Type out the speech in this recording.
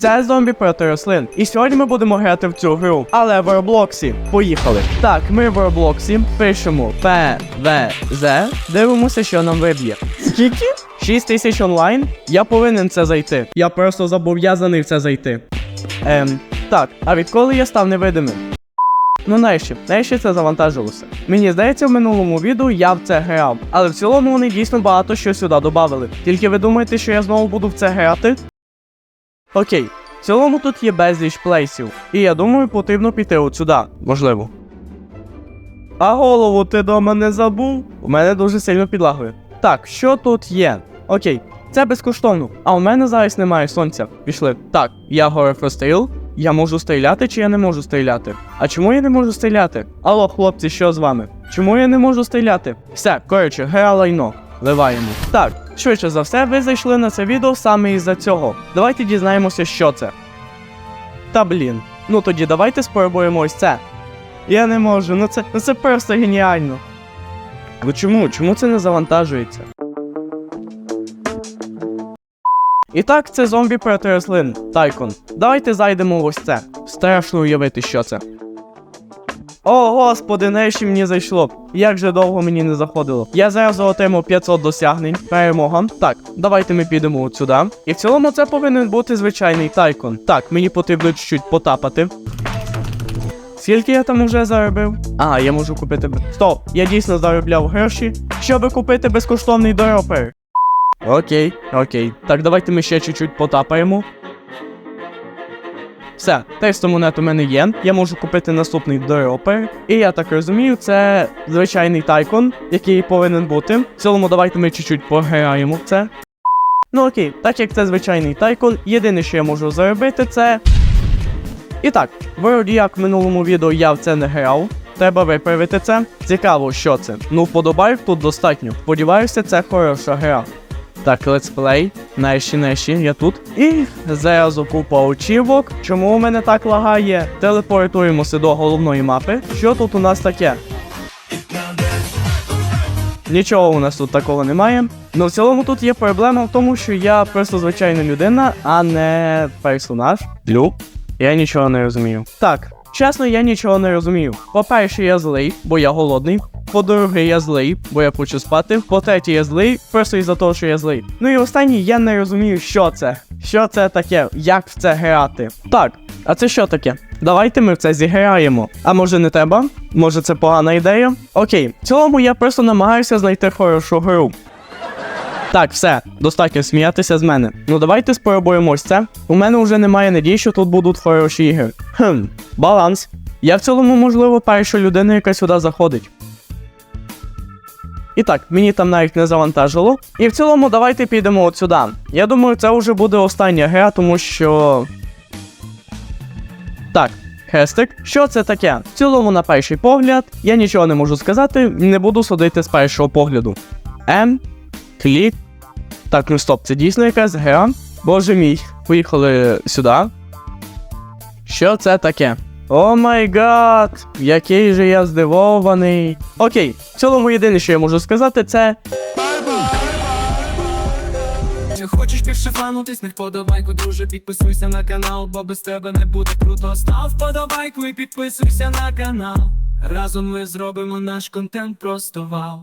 Це зомбі проти рослин. І сьогодні ми будемо грати в цю гру. Але в Роблоксі. Поїхали. Так, ми в Роблоксі пишемо ПВЗ. Дивимося, що нам виб'є. Скільки? 6 тисяч онлайн. Я повинен це зайти. Я просто зобов'язаний в це зайти. Ем, так, а відколи я став невидимим? Ну нарешті, нарешті це завантажилося. Мені здається, в минулому відео я в це грав, але в цілому вони дійсно багато що сюди додали. Тільки ви думаєте, що я знову буду в це грати? Окей, в цілому тут є безліч плейсів, і я думаю, потрібно піти от сюди, можливо. А голову ти дома не забув? У мене дуже сильно підлагує. Так, що тут є? Окей, це безкоштовно. А у мене зараз немає сонця. Пішли. Так, я горефростріл. Я можу стріляти чи я не можу стріляти? А чому я не можу стріляти? Алло, хлопці, що з вами? Чому я не можу стріляти? Все, коротше, гра лайно. Ливаємо. Так, швидше за все, ви зайшли на це відео саме із-за цього. Давайте дізнаємося, що це. Та блін. Ну тоді давайте спробуємо ось це. Я не можу, ну це, ну це просто геніально. Ну чому? Чому це не завантажується? І так, це зомбі проти рослин. Тайкон. Давайте зайдемо ось це. Страшно уявити, що це. О, господи, нарешті мені зайшло. Як же довго мені не заходило. Я зараз отримав 500 досягнень. Перемога. Так, давайте ми підемо от сюди. І в цілому це повинен бути звичайний тайкон. Так, мені потрібно чуть-чуть потапати. Скільки я там уже заробив? А, я можу купити. Стоп, я дійсно заробляв гроші, щоб купити безкоштовний доропер. Окей, окей. Так, давайте ми ще чуть-чуть потапаємо. Все, тесту монет у мене є. Я можу купити наступний доропер. І я так розумію, це звичайний тайкон, який повинен бути. В цілому, давайте ми чуть-чуть пограємо в це. Ну окей, так як це звичайний тайкон, єдине, що я можу заробити, це. І так, вроді як в минулому відео я в це не грав. Треба виправити це. Цікаво, що це. Ну, вподобайок тут достатньо. Сподіваюся, це хороша гра. Так, летсплей. Нарешті, нарешті, я тут. І зразу купа очівок. Чому у мене так лагає? Телепортуємося до головної мапи. Що тут у нас таке? Нічого у нас тут такого немає. Ну, в цілому тут є проблема в тому, що я просто звичайна людина, а не персонаж. Люб. Я нічого не розумію. Так, чесно, я нічого не розумію. По-перше, я злий, бо я голодний. По-друге, я злий, бо я хочу спати. По-третє, я злий, просто із-за того, що я злий. Ну і останнє, я не розумію, що це. Що це таке, як в це грати. Так, а це що таке? Давайте ми в це зіграємо. А може не треба? Може це погана ідея? Окей, в цілому я просто намагаюся знайти хорошу гру. Так, все, достатньо сміятися з мене. Ну давайте спробуємо це. У мене вже немає надії, що тут будуть хороші ігри. Хм, баланс. Я в цілому, можливо, перша людина, яка сюди заходить. І так, мені там навіть не завантажило. І в цілому, давайте підемо от сюди. Я думаю, це вже буде остання гра, тому що. Так, хестик. Що це таке? В цілому, на перший погляд, я нічого не можу сказати, не буду судити з першого погляду. М. Клік. Так, ну стоп, це дійсно якась гра. Боже мій, поїхали сюди. Що це таке? О май гад! Який же я здивований. Окей, в цілому єдине, що я можу сказати, це. Хочеш більше фанутись, не вподобайку, друже, підписуйся на канал, бо без тебе не буде круто. Став вподобайку і підписуйся на канал. Разом ми зробимо наш контент просто вау.